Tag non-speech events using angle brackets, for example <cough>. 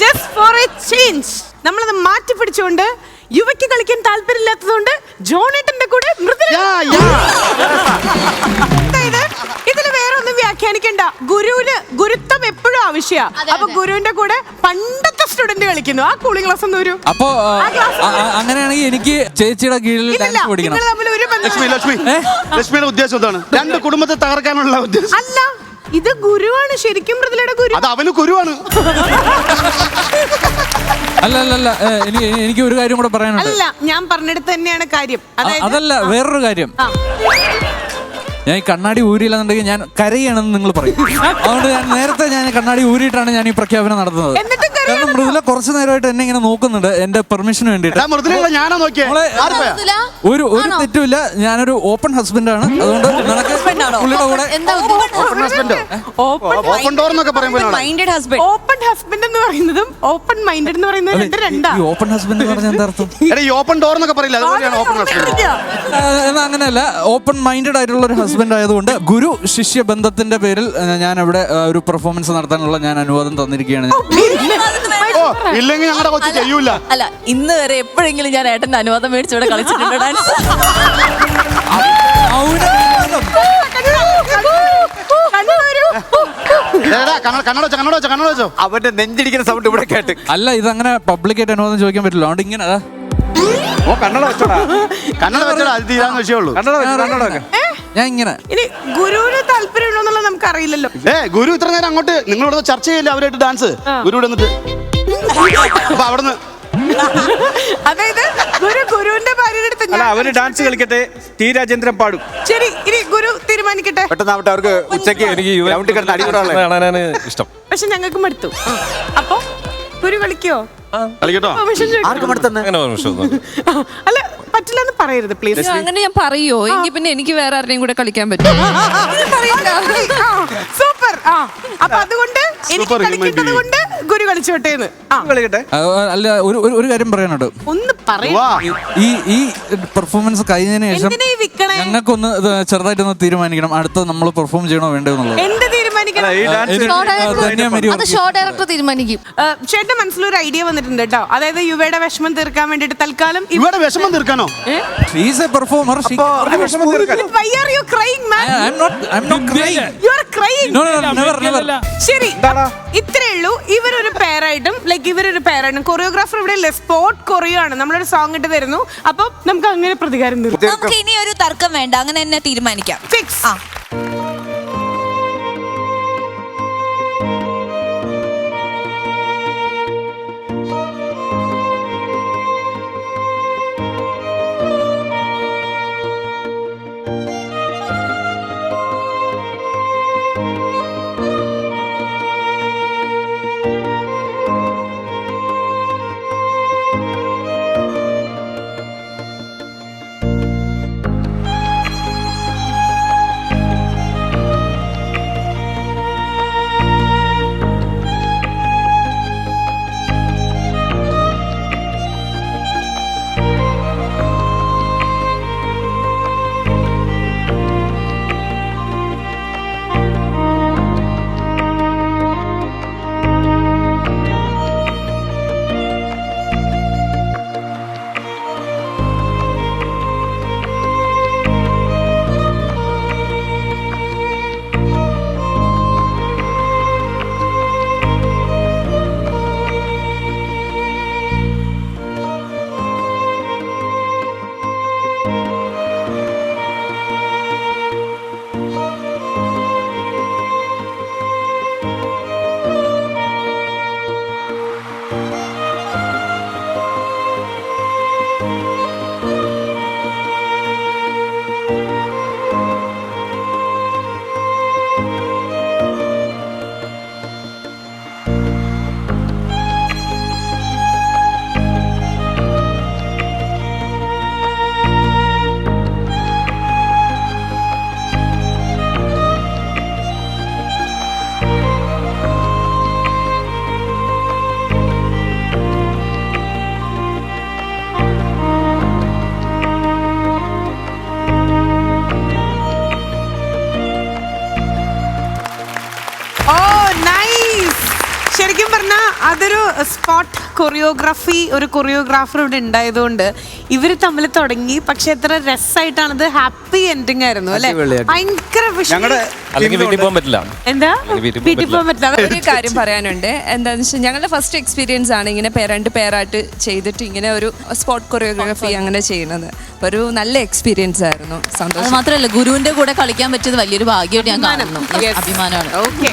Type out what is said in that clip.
Just for A change നമ്മളത് മാറ്റി പിടിച്ചുകൊണ്ട് യുവയ്ക്ക് കളിക്കാൻ താല്പര്യമില്ലാത്തതുകൊണ്ട് ജോണേട്ടന്റെ കൂടെ മൃദുല ഇതിൽ വേറെ ഒന്നും വ്യാഖ്യാനിക്കണ്ട. ഗുരുവിന് ഗുരുത്വം എപ്പോഴും ആവശ്യ. അപ്പൊ ഗുരുവിന്റെ കൂടെ പണ്ടത്തെ സ്റ്റുഡന്റ് കളിക്കുന്നു. ആ കൂളിംഗ് ക്ലാസ് ഒന്നും ഒരു അപ്പോ അങ്ങനെയാണെങ്കിൽ എനിക്ക് ചേച്ചിയുടെ കീഴിൽ ഡാൻസ് പഠിക്കണം. ലക്ഷ്മി ലക്ഷ്മി. ലക്ഷ്മിയുടെ ഉദ്ദേശം എന്താണ്? രണ്ട് കുടുംബത്തെ തകർക്കാനുള്ള ഉദ്ദേശം. അല്ല. ഇത് ഗുരുവാണ് ശരിക്കും മൃദുലയുടെ ഗുരു. അത് അവന് കുരുവാണ് <laughs> അല്ല അല്ല അല്ല ഏ, എനിക്ക് എനിക്ക് ഒരു കാര്യം കൂടെ പറയാനുണ്ട്. അല്ല ഞാൻ പറഞ്ഞെടുത്ത് തന്നെയാണ് കാര്യം. അതായത് അതല്ല വേറൊരു കാര്യം. ആ. ഞാൻ ഈ കണ്ണാടി ഊരിയില്ലെന്നുണ്ടെങ്കിൽ ഞാൻ കരയാണെന്ന് നിങ്ങൾ പറയും. <laughs> അതുകൊണ്ട് ഞാൻ നേരത്തെ ഞാൻ ഈ കണ്ണാടി ഊരിയിട്ടാണ് ഞാൻ ഈ പ്രഖ്യാപനം നടത്തുന്നത്. എന്നിട്ടും കാരണം? മൃദുല കുറച്ചു നേരമായിട്ട് എന്നെ ഇങ്ങനെ നോക്കുന്നുണ്ട് എന്റെ പെർമിഷന് വേണ്ടിട്ട് ഞാനാ നോക്കിയേ? മൃദുല? ഒരു ഒരു ആണോ? തെറ്റുമില്ല. ഞാനൊരു ഓപ്പൺ ഹസ്ബൻഡ് ആണ്. അതുകൊണ്ട് നിനക്ക് Husband ആണോ? പുള്ളിയുടെ കൂടെ എന്താ ഓപ്പൺ ഹസ്ബൻഡോ ഓപ്പൺ ഓപ്പൺ ഡോർ എന്നൊക്കെ മൈൻഡഡ് ഹസ്ബൻഡ് ഓപ്പൺ ഹസ്ബൻഡ് എന്ന് പറയുന്നതും ഓപ്പൺ മൈൻഡഡ് എന്ന് പറയുന്നതും അതെ, രണ്ട് രണ്ടാ ഈ ഓപ്പൺ ഹസ്ബൻഡ് എന്ന് പറഞ്ഞാൽ എന്താ അർത്ഥം? <laughs> എടാ ഈ ഓപ്പൺ ഡോർ എന്നൊക്കെ പറയില്ല? അതുപോലെയാണ് ഓപ്പൺ ഹസ്ബൻഡ് ആ, എന്നാ അങ്ങനെയല്ല. ഓപ്പൺ മൈൻഡഡ് ആയിട്ടുള്ള ഒരു ഹസ്ബൻഡ് ആയതുകൊണ്ട് ഗുരു ശിഷ്യ ബന്ധത്തിന്റെ പേരിൽ ആ, ഞാൻ അവിടെ ആ, ഒരു പെർഫോമൻസ് നടത്താനുള്ള ഞാൻ അനുവാദം തന്നിരിക്കുകയാണ്. ഓ ഇല്ലെങ്കിൽ ഞങ്ങളുടെ കൊച്ചു ചെയ്യൂല. അല്ല ഇന്ന് വരെ എപ്പോഴെങ്കിലും ഞാൻ ഏട്ടന്റെ അനുവാദം മേടിച്ച് ഇവിടെ കളിച്ചിട്ടുണ്ട് ഡാൻസ് അവന്റെ നെഞ്ചിടിക്കുന്ന സൗണ്ട് ഇവിടെ കേട്ട്. അല്ല ഇത് അങ്ങനെ പബ്ലിക് പബ്ലിക്കായിട്ട് അനുവാദം ചോദിക്കാൻ പറ്റില്ല. അതുകൊണ്ട് ഇങ്ങനെ അതാ. ഓ കണ്ണട വെച്ചോടാ. കണ്ണട വെച്ചോടാ അത് തീരാന്ന് വിഷയമുള്ളൂ കണ്ണട വെച്ചോ കണ്ണട വെക്ക ഞാൻ ഇങ്ങനെ ഇനി ഗുരുവിന് താല്പര്യമുണ്ടോന്നുള്ള നമുക്ക് അറിയില്ലല്ലോ ഏ ഗുരു ഇത്ര നേരം അങ്ങോട്ട് നിങ്ങളോട് ചർച്ച ചെയ്യില്ല അവരായിട്ട് ഡാൻസ് ഗുരു ഇവിടെ നിന്നിട്ട്. അപ്പൊ അവിടുന്ന്. അതായത് ഗുരു ഗുരുവിന്റെ ഭാര്യയുടെ അടുത്ത് അല്ല ഞാൻ അവന് ഡാൻസ് കളിക്കട്ടെ. ടി രാജേന്ദ്രൻ പാടും. ശരി ഇനി ഗുരു തീരുമാനിക്കട്ടെ. പെട്ടെന്ന് ആവട്ടെ അവർക്ക് ഉച്ചയ്ക്ക് എനിക്ക് ഗ്രൗണ്ടിൽ കിടന്ന് അടികൂടാനുള്ള കാണാനാണ് ഇഷ്ടം. പക്ഷെ ഞങ്ങൾക്ക് മടുത്തു. അപ്പൊ ഗുരു കളിക്കോ? കളിക്കട്ടോ? ആർക്കും അടുത്തന്നെ അങ്ങനെ ഒരു അല്ല പറയരുത് പ്ലീസ് അങ്ങനെ ഞാൻ പറയോ? എങ്കിൽ പിന്നെ എനിക്ക് വേറെ ആരുടെയും കൂടെ കളിക്കാൻ പറ്റും സൂപ്പർ. ആ. അപ്പൊ അതുകൊണ്ട് എനിക്ക് Super കളിക്കേണ്ടത് കൊണ്ട് ഗുരു കളിച്ചോട്ടേന്ന്. ആ. കളിക്കട്ടെ. ആ, അല്ല ഒരു ഒരു- ഒരു കാര്യം പറയാനുണ്ട്. ഒന്ന് പറയൂ. വാ. ഈ ഈ പെർഫോമൻസ് കഴിഞ്ഞതിന് ശേഷം എന്തിനാ ഈ വിക്കണേ? ഞങ്ങൾക്കൊന്ന് ഇത് ചെറുതായിട്ടൊന്ന് തീരുമാനിക്കണം. അടുത്ത നമ്മൾ പെർഫോം ചെയ്യണോ വേണ്ടോ എന്നുള്ളത്. എന്ത് തീരുമാനിക്കണം. അത് ഷോ ഡയറക്ടർ തീരുമാനിക്കും. ചേട്ടൻ മനസ്സിൽ മനസ്സിലൊരു ഐഡിയ വന്നിട്ടുണ്ട് കേട്ടോ അതായത് യുവയുടെ വിഷമം തീർക്കാൻ വേണ്ടിട്ട് തൽക്കാലം ഇവിടെ വിഷമം തീർക്കാനോ? ഷീസ് എ പെർഫോമർ അവന്റെ വിഷമം തീർക്കാൻ. Why are you crying, man? No are crying. ശരി? ഇത്രേ ഉള്ളൂ. ഇവരൊരു പേരായിട്ടും ലൈക്ക് ഇവരൊരു പേരായിട്ടും കൊറിയോഗ്രാഫർ ഇവിടെ സ്പോട്ട് കൊറിയോ ആണ്. നമ്മളൊരു സോങ് ഇട്ട് തരുന്നു. അപ്പൊ നമുക്ക് അങ്ങനെ പ്രതികാരം നമുക്ക് ഇനി ഒരു തർക്കം വേണ്ട. അങ്ങനെ തന്നെ തീരുമാനിക്കാം. ഫിക്സ് ആ. ഇതൊരു സ്പോട്ട് കൊറിയോഗ്രാഫി ഒരു കൊറിയോഗ്രാഫർ ഇവിടെ ഉണ്ടായതുകൊണ്ട് ഇവർ തമ്മിൽ തുടങ്ങി. പക്ഷെ എത്ര രസമായിട്ടാണ് ഇത് ഹാപ്പി എൻഡിങ് ആയിരുന്നു അല്ലെ. ഭയങ്കര എന്താ? വീട്ടിൽ പോകാൻ പറ്റില്ല. ഒരു കാര്യം പറയാനുണ്ട്. എന്താണെന്ന് വെച്ചാൽ ഞങ്ങളുടെ ഫസ്റ്റ് എക്സ്പീരിയൻസ് ആണ് ഇങ്ങനെ പേ- രണ്ട് പേരായിട്ട് ചെയ്തിട്ട് ഇങ്ങനെ ഒരു സ്പോട്ട് കൊറിയോഗ്രാഫി അങ്ങനെ ചെയ്യുന്നത് ഒരു നല്ല എക്സ്പീരിയൻസ് ആയിരുന്നു. സന്തോഷം. മാത്രമല്ല ഗുരുവിന്റെ കൂടെ കളിക്കാൻ പറ്റിയത് വലിയൊരു ഭാഗ്യമായിട്ട് ഞാൻ കാണുന്നു. അഭിമാനമാണ്. ഓക്കെ